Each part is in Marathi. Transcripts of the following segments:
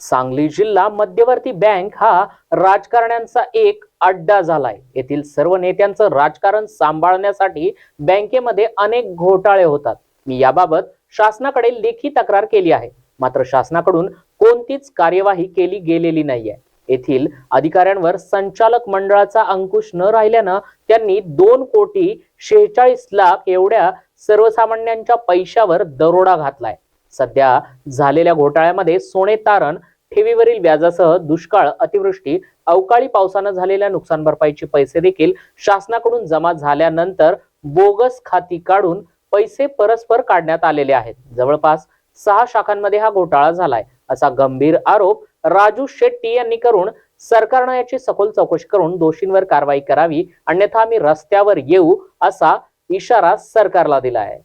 सांगली जिल्हा मध्यवर्ती बँक हा राजकारण्यांचा एक अड्डा झालाय. येथील सर्व नेत्यांचं राजकारण सांभाळण्यासाठी बँकेमध्ये अनेक घोटाळे होतात. मी याबाबत शासनाकडे लेखी तक्रार केली आहे. मात्र शासनाकडून कोणतीच कार्यवाही केली गेलेली नाहीये. येथील अधिकाऱ्यांवर संचालक मंडळाचा अंकुश न राहिल्यानं त्यांनी दोन कोटी शेहेचाळीस लाख एवढ्या सर्वसामान्यांच्या पैशावर दरोडा घातलाय. सध्या झालेल्या घोटाळ्यामध्ये सोने तारण ठेवीवरील व्याजासह दुष्काळ अतिवृष्टी अवकाळी पावसानं झालेल्या नुकसान भरपाईचे पैसे देखील शासनाकडून जमा झाल्यानंतर बोगस खाती काढून पैसे परस्पर काढण्यात आलेले आहेत. जवळपास सहा शाखांमध्ये हा घोटाळा झालाय असा गंभीर आरोप राजू शेट्टी यांनी करून सरकारनं याची सखोल चौकशी करून दोषींवर कारवाई करावी अन्यथा आम्ही रस्त्यावर येऊ असा इशारा सरकारला दिला आहे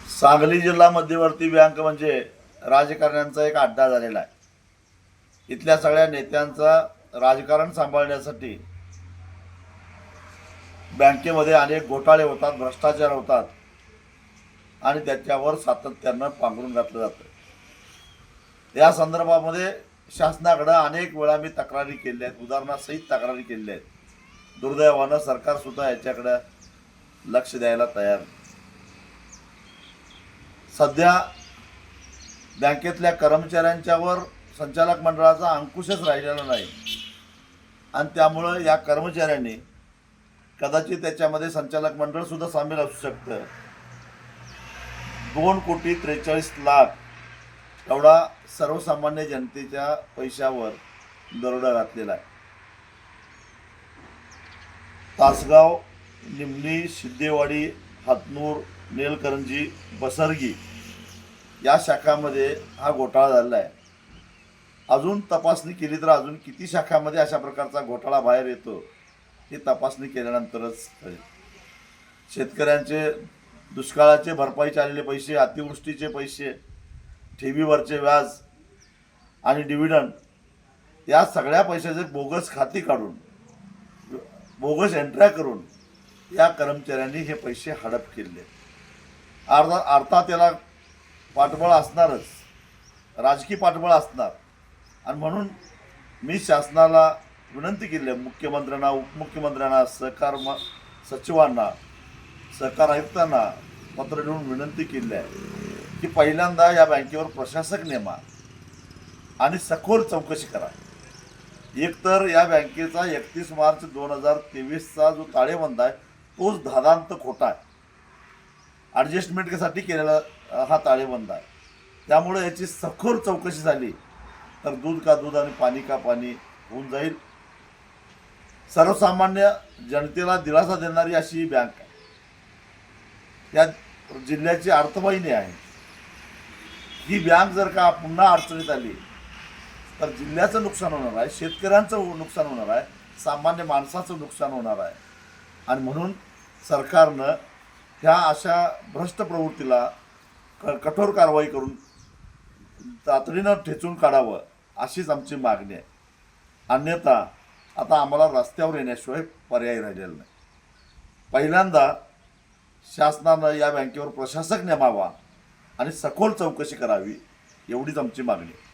सांगली जिल्हा मध्यवर्ती बँक म्हणजे राजकारण्यांचा एक अड्डा झालेला आहे. इथल्या सगळ्या नेत्यांचा राजकारण सांभाळण्यासाठी बँकेमध्ये अनेक घोटाळे होतात भ्रष्टाचार होतात आणि त्याच्यावर सातत्यानं पांघरून घातलं जातं. या संदर्भामध्ये शासनाकडं अनेक वेळा मी तक्रारी केल्या आहेत उदाहरणासहित तक्रारी केल्या आहेत. दुर्दैवानं सरकारसुद्धा याच्याकडं लक्ष द्यायला तयार नाही. सध्या बँकेतल्या कर्मचाऱ्यांच्यावर संचालक मंडळाचा अंकुशच राहिलेला नाही. आणि त्यामुळं या कर्मचाऱ्यांनी कदाचित त्याच्यामध्ये संचालक मंडळ सुद्धा सामील असू शकतं. दोन कोटी त्रेचाळीस लाख एवढा सर्वसामान्य जनतेच्या पैशावर दरोडा घातलेला आहे. तासगाव निमणी सिद्धेवाडी हातनूर नेलकरंजी बसरगी या शाखामध्ये हा घोटाळा झालेला आहे. अजून तपासणी केली तर अजून किती शाखामध्ये अशा प्रकारचा घोटाळा बाहेर येतो हे तपासणी केल्यानंतरच कळेल. शेतकऱ्यांचे दुष्काळाचे भरपाईचे आलेले पैसे अतिवृष्टीचे पैसे ठेवीवरचे व्याज आणि डिव्हिडंड या सगळ्या पैशाचे बोगस खाती काढून बोगस एंट्र्या करून या कर्मचाऱ्यांनी हे पैसे हडप केले. अर्धा अर्थात त्याला पाठबळ असणारच. राजकीय पाठबळ असणार. आणि म्हणून मी शासनाला विनंती केली आहे मुख्यमंत्र्यांना उपमुख्यमंत्र्यांना सहकार म सचिवांना सहकार आयुक्तांना पत्र लिहून विनंती केली आहे की पहिल्यांदा या बँकेवर प्रशासक नेमा आणि सखोल चौकशी करा. एकतर या बँकेचा एकतीस मार्च दोन हजार तेवीसचा जो ताळेबंद आहे तोच धादांत खोटा आहे. ॲडजस्टमेंटसाठी केलेला हा ताळेबंद आहे. त्यामुळे याची सखोल चौकशी झाली तर दूध का दूध आणि पाणी का पाणी होऊन जाईल. सर्वसामान्य जनतेला दिलासा देणारी अशी ही बँक आहे. या जिल्ह्याची अर्थवाहिनी आहे. ही बँक जर का पुन्हा अडचणीत आली तर जिल्ह्याचं नुकसान होणार आहे शेतकऱ्यांचं नुकसान होणार आहे सामान्य माणसाचं नुकसान होणार आहे. आणि म्हणून सरकारनं ह्या अशा भ्रष्ट प्रवृत्तीला क कठोर कारवाई करून तातडीनं ठेचून काढावं अशीच आमची मागणी आहे. अन्यथा आता आम्हाला रस्त्यावर येण्याशिवाय पर्याय राहिलेला नाही. पहिल्यांदा शासनानं या बँकेवर प्रशासक नेमावा आणि सखोल चौकशी करावी एवढीच आमची मागणी आहे.